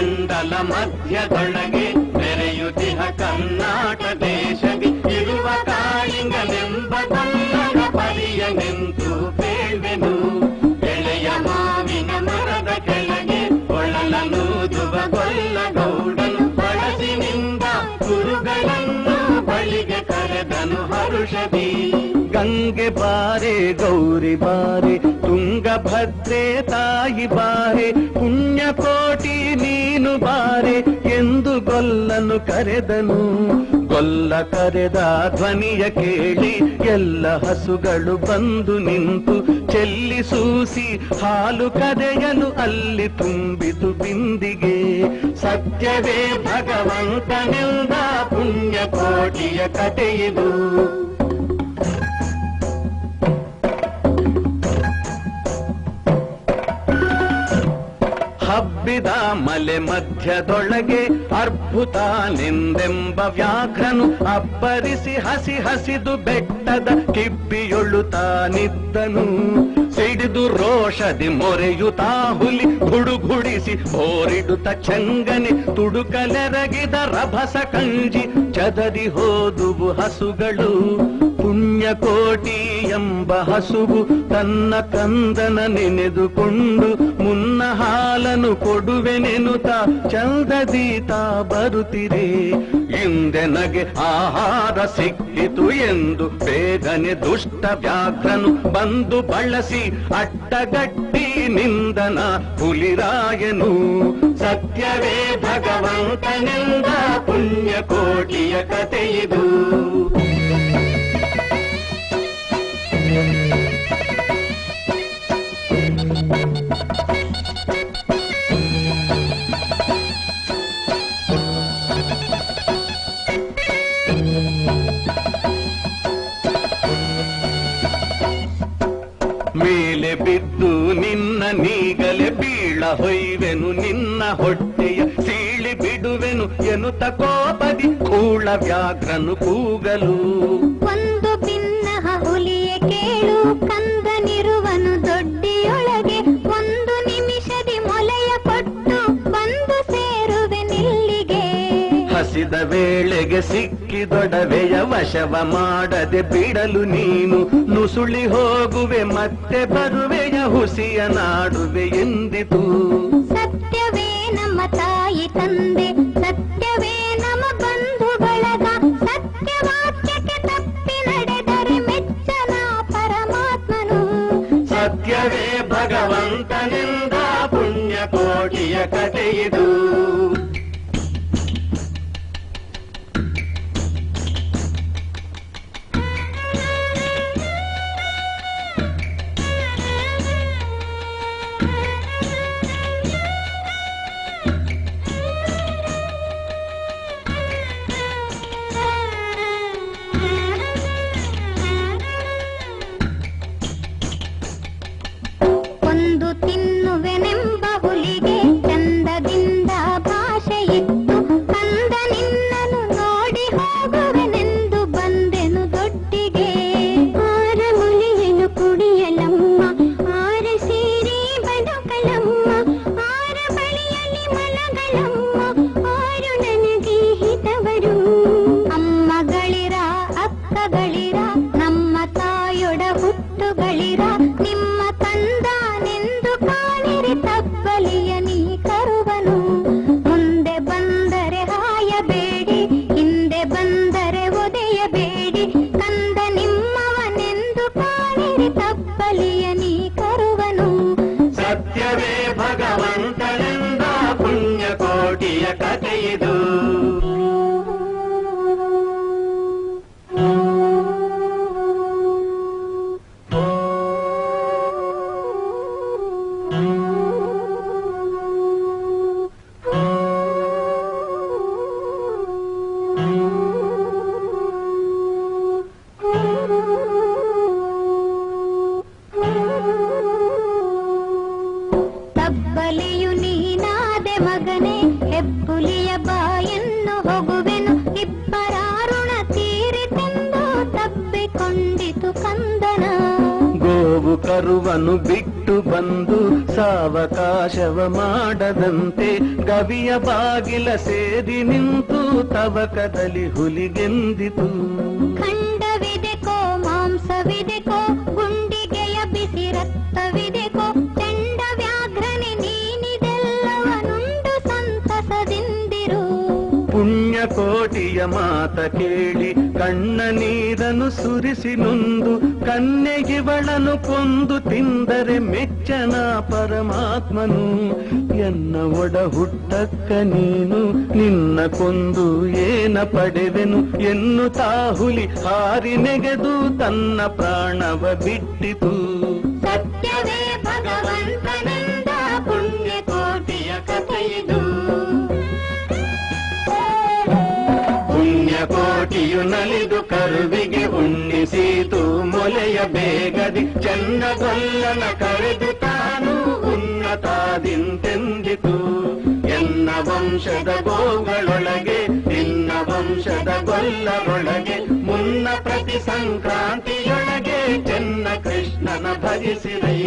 ಮಂಡಲ ಮಧ್ಯದೊಳಗೆ ನೆರೆಯುತಿಹ ಕರ್ನಾಟ ದೇಶದಿ ಇರುವ ಕಾಳಿಂಗನೆಂಬ ಕನ್ನಡ ಪರಿಯ ನಿಂತು ಬೇಳ್ವೆನು. ಎಳೆಯ ಮಾವಿನ ಮರದ ಕೆಳಗೆ ಒಳಲನೂದುವ ಗೊಲ್ಲ ಗೌಡನು ಬಳಸಿನಿಂದ ಗುರುಗಳನ್ನು ಬಳಿಗೆ ಕರೆದನು ಹರುಷದಿ ಗಂಗೆ ಬಾರೆ, ಗೌರಿ ಬಾರೆ, ತುಂಗಭದ್ರೆ ತಾಯಿ ಬಾರೆ, ಪುಣ್ಯಕೋಟಿ ನೀನು ಬಾರೆ ಎಂದು ಗೊಲ್ಲನು ಕರೆದನು. ಗೊಲ್ಲ ಕರೆದ ಧ್ವನಿಯ ಕೇಳಿ ಎಲ್ಲ ಹಸುಗಳು ಬಂದು ನಿಂತು ಚೆಲ್ಲಿ ಸೂಸಿ ಹಾಲು ಕದೆಯಲು ಅಲ್ಲಿ ತುಂಬಿತು ಬಿಂದಿಗೆ. ಸತ್ಯವೇ ಪುಣ್ಯ ಕೋಟಿಯ ಕಥೆಯಿದು. ಹಬ್ಬಿದ ಮಲೆ ಮಧ್ಯದೊಳಗೆ ಅರ್ಭುತ ನಿಂದೆಂಬ ವ್ಯಾಘ್ರನು ಅಬ್ಬರಿಸಿ ಹಸಿ ಹಸಿದು ಬೆಟ್ಟದ ಕಿಬ್ಬಿಯೊಳ್ಳುತ್ತಾನಿದ್ದನು ಸಿಡಿದು ರೋಷದಿ ಮೊರೆಯುತ್ತಾ ಹುಲಿ ಗುಡುಗುಡಿಸಿ ಹೋರಿಡುತ್ತ ಚಂಗನೆ ತುಡುಕಲೆರಗಿದ ರಭಸ ಕಂಜಿ ಚದರಿ ಹೋದುವು ಹಸುಗಳು. ಪುಣ್ಯಕೋಟಿ ಎಂಬ ಹಸುವು ತನ್ನ ಕಂದನ ನೆನೆದುಕೊಂಡು ಮುನ್ನ ಹಾಲನು ಕೊಡುವೆನೆನುತ ಚಂದದೀತ ಹಿಂದೆ ನಗೆ ಆಹಾರ ಸಿಕ್ಕಿತು ಎಂದು ಬೇಗನೆ ದುಷ್ಟ ವ್ಯಾಘ್ರನು ಬಂದು ಬಳಸಿ ಅಟ್ಟಗಟ್ಟಿ ನಿಂದನ ಹುಲಿರಾಯನು. ಸತ್ಯವೇ ಭಗವಂತನಿಂದ ಪುಣ್ಯ ಕೋಟಿಯ ಕಥೆಯಿದು ನಿನ್ನ ನೀಗಲೆ ಬೀಳ ಹೊಯ್ವೆನು ನಿನ್ನ ಹೊಟ್ಟೆಯ ಸೀಳಿ ಬಿಡುವೆನು ಎನ್ನುತ್ತ ತಕೋಪದಿ ಕೂಳ ವ್ಯಾಘ್ರನು ಕೂಗಲು. ಒಂದು ಭಿನ್ನ ಹುಲಿಯ ಕೇಳು ಕಂದನಿರುವನು ದೊಡ್ಡಿಯೊಳಗೆ ಒಂದು ನಿಮಿಷದಿ ಮೊಲೆಯ ಪಟ್ಟು ಬಂದು ಸೇರುವೆ ನಿಲ್ಲಿಗೆ. ಹಸಿದ ವೇಳೆಗೆ ಸಿಕ್ಕಿದೊಡವೆಯ ವಶವ ಮಾಡದೆ ಬಿಡಲು ನೀನು ನುಸುಳಿ ಹೋಗುವೆ ಮತ್ತೆ ಬರುವೆಯ ಹುಸಿಯ ನಾಡುವೆ ಎಂದಿತು. ಸತ್ಯವೇ ನಮ್ಮ ತಾಯಿ ತಂದೆ ಸತ್ಯವೇ ನಮ್ಮ ಬಂಧು ಬಳಗ ಸತ್ಯವಾಕ್ಯಕ್ಕೆ ತಪ್ಪಿ ನಡೆದರೆ ಮೆಚ್ಚನ ಪರಮಾತ್ಮನು. ಸತ್ಯವೇ ಭಗವಂತನಿಂದ ಪುಣ್ಯ ಕೋಟಿಯ ಕಥೆಯಿದು ಕರುವನು ಬಿಟ್ಟು ಬಂದು ಸಾವಕಾಶವ ಮಾಡದಂತೆ ಗವಿಯ ಬಾಗಿಲ ಸೇರಿ ನಿಂತು ತವಕದಲ್ಲಿ ಹುಲಿಗೆಂದಿತು. ಕೋಟಿಯ ಮಾತ ಕೇಳಿ, ಕಣ್ಣ ನೀರನ್ನು ಸುರಿಸಿ ನೊಂದು ಕನ್ಯೆಗಿವಳನು ಕೊಂದು ತಿಂದರೆ ಮೆಚ್ಚನ ಪರಮಾತ್ಮನು. ಎನ್ನ ಒಡ ಹುಟ್ಟಕ್ಕ ನೀನು, ನಿನ್ನ ಕೊಂದು ಏನ ಪಡೆವೆನು? ಎನ್ನು ತಾಹುಲಿ ಹಾರಿ ನೆಗೆದು ತನ್ನ ಪ್ರಾಣವ ಬಿಟ್ಟಿತು. ಸತ್ಯವೇ ಭಗವಂತನೆಂದ ಪುಣ್ಯಕೋಟಿಯು ನಲಿದು ಕರುವಿಗೆ ಉಣ್ಣಿಸಿತು. ಮೊಲೆಯ ಬೇಗದಿ ಚನ್ನಗೊಲ್ಲನ ಕರೆದು ತಾನು ಉನ್ನತಾದಿಂತೆಂದಿತು. ಎನ್ನ ವಂಶದ ಗೋಗಳೊಳಗೆ, ನಿನ್ನ ವಂಶದ ಗೊಲ್ಲರೊಳಗೆ, ಮುನ್ನ ಪ್ರತಿ ಸಂಕ್ರಾಂತಿಯೊಳಗೆ ಚೆನ್ನ ಕೃಷ್ಣನ ಭಜಿಸಿರಯ್ಯ